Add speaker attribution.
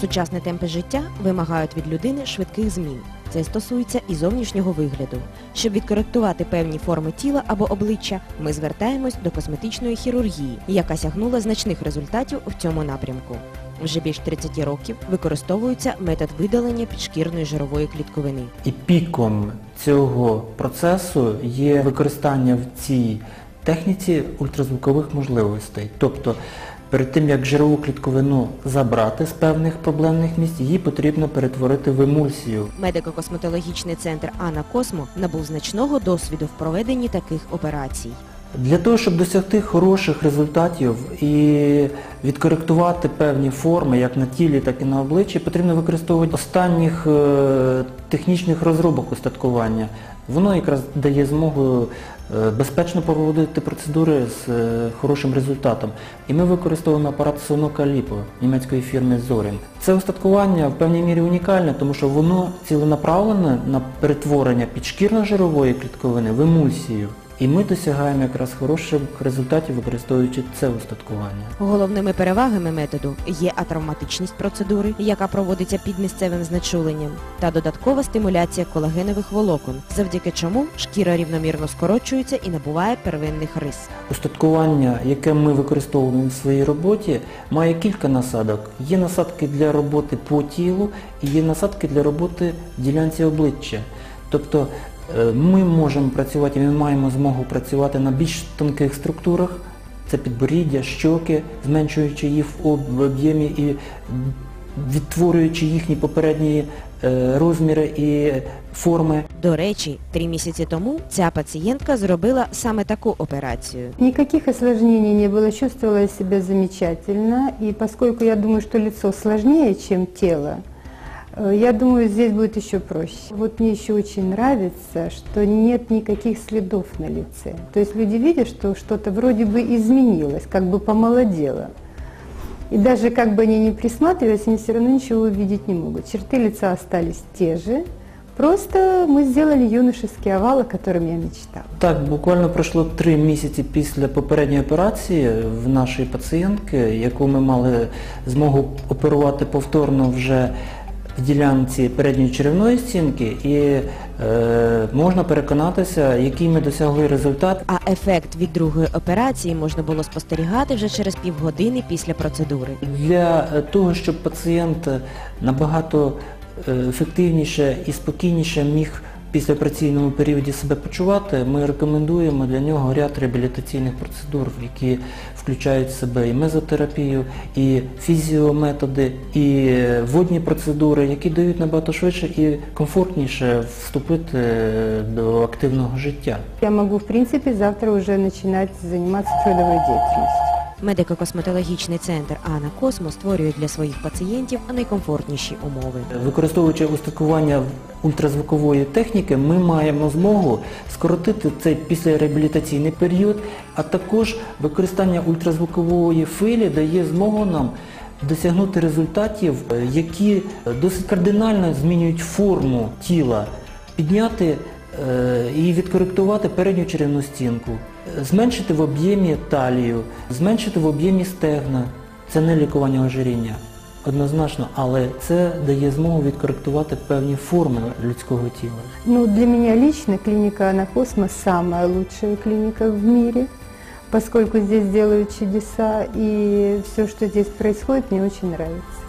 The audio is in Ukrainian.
Speaker 1: Сучасні темпи життя вимагають від людини швидких змін. Це стосується і зовнішнього вигляду. Щоб відкоректувати певні форми тіла або обличчя, ми звертаємось до косметичної хірургії, яка сягнула значних результатів в цьому напрямку. Вже більш 30 років використовується метод видалення підшкірної жирової клітковини.
Speaker 2: І піком цього процесу є використання в цій техніці ультразвукових можливостей. Тобто перед тим як жирову клітковину забрати з певних проблемних місць, її потрібно перетворити в емульсію.
Speaker 1: Медико-косметологічний центр Ана Космо набув значного досвіду в проведенні таких операцій.
Speaker 2: Для того, щоб досягти хороших результатів і відкоректувати певні форми, як на тілі, так і на обличчі, потрібно використовувати останніх е, технічних розробок устаткування. Воно якраз дає змогу е, безпечно проводити процедури з е, хорошим результатом. І ми використовуємо апарат Sonoca Lipo німецької фірми Zorin. Це устаткування в певній мірі унікальне, тому що воно ціленаправлене на перетворення підшкірно-жирової клітковини в емульсію. І ми досягаємо якраз хороших результатів, використовуючи це устаткування.
Speaker 1: Головними перевагами методу є атравматичність процедури, яка проводиться під місцевим знечуленням, та додаткова стимуляція колагенових волокон, завдяки чому шкіра рівномірно скорочується і набуває первинних рис.
Speaker 2: Устаткування, яке ми використовуємо в своїй роботі, має кілька насадок. Є насадки для роботи по тілу і є насадки для роботи в ділянці обличчя. Тобто ми можемо працювати, ми маємо змогу працювати на більш тонких структурах, це підборіддя, щоки, зменшуючи їх в об'ємі і відтворюючи їхні попередні е, розміри і форми.
Speaker 1: До речі, три місяці тому ця пацієнтка зробила саме таку операцію.
Speaker 3: Никаких осложнений не было, чувствовала я себя замечательно. И поскольку я думаю, что лицо сложнее, тело, э, я думаю, здесь будет еще проще. Вот мне еще очень нравится, что нет никаких следов на лице. То есть люди видят, что что-то вроде бы изменилось, как бы помолодело. И даже как бы они не присматривались, они все равно ничего увидеть не могут. Черты лица остались те же, просто мы сделали юношеский овал, о котором я мечтала.
Speaker 2: Так, буквально пройшло три місяці після попередньої операції в нашої пацієнтки, яку ми мали змогу оперувати повторно вже в ділянці передньої черевної стінки, і е, можна переконатися, який ми досягли результат.
Speaker 1: А ефект від другої операції можна було спостерігати вже через півгодини після процедури.
Speaker 2: Для того, щоб пацієнт набагато е, ефективніше і спокійніше міг післяопераційному періоді себе почувати, ми рекомендуємо для нього ряд реабілітаційних процедур, які включають в себе і мезотерапію, і фізіометоди, і водні процедури, які дають набагато швидше і комфортніше вступити е, до активного життя.
Speaker 3: Я могу, в принципе, завтра уже начинать заниматься трудовой деятельностью.
Speaker 1: Медико-косметологічний центр Ана Космо створює для своїх пацієнтів найкомфортніші умови.
Speaker 2: Використовуючи устаткування ультразвукової техніки, ми маємо змогу скоротити цей післяреабілітаційний період, а також використання ультразвукової хвилі дає змогу нам досягнути результатів, е, які досить кардинально змінюють форму тіла, підняти е, і відкоректувати передню черевну стінку, зменшити в об'ємі талію, зменшити в об'ємі стегна. Це не лікування ожиріння. Однозначно, але це дає змогу відкоректувати певні форми людського тіла.
Speaker 3: Ну, для меня лично клиника Анакосмо самая лучшая клиника в мире, поскольку здесь делают чудеса, и все, что здесь происходит, мне очень нравится.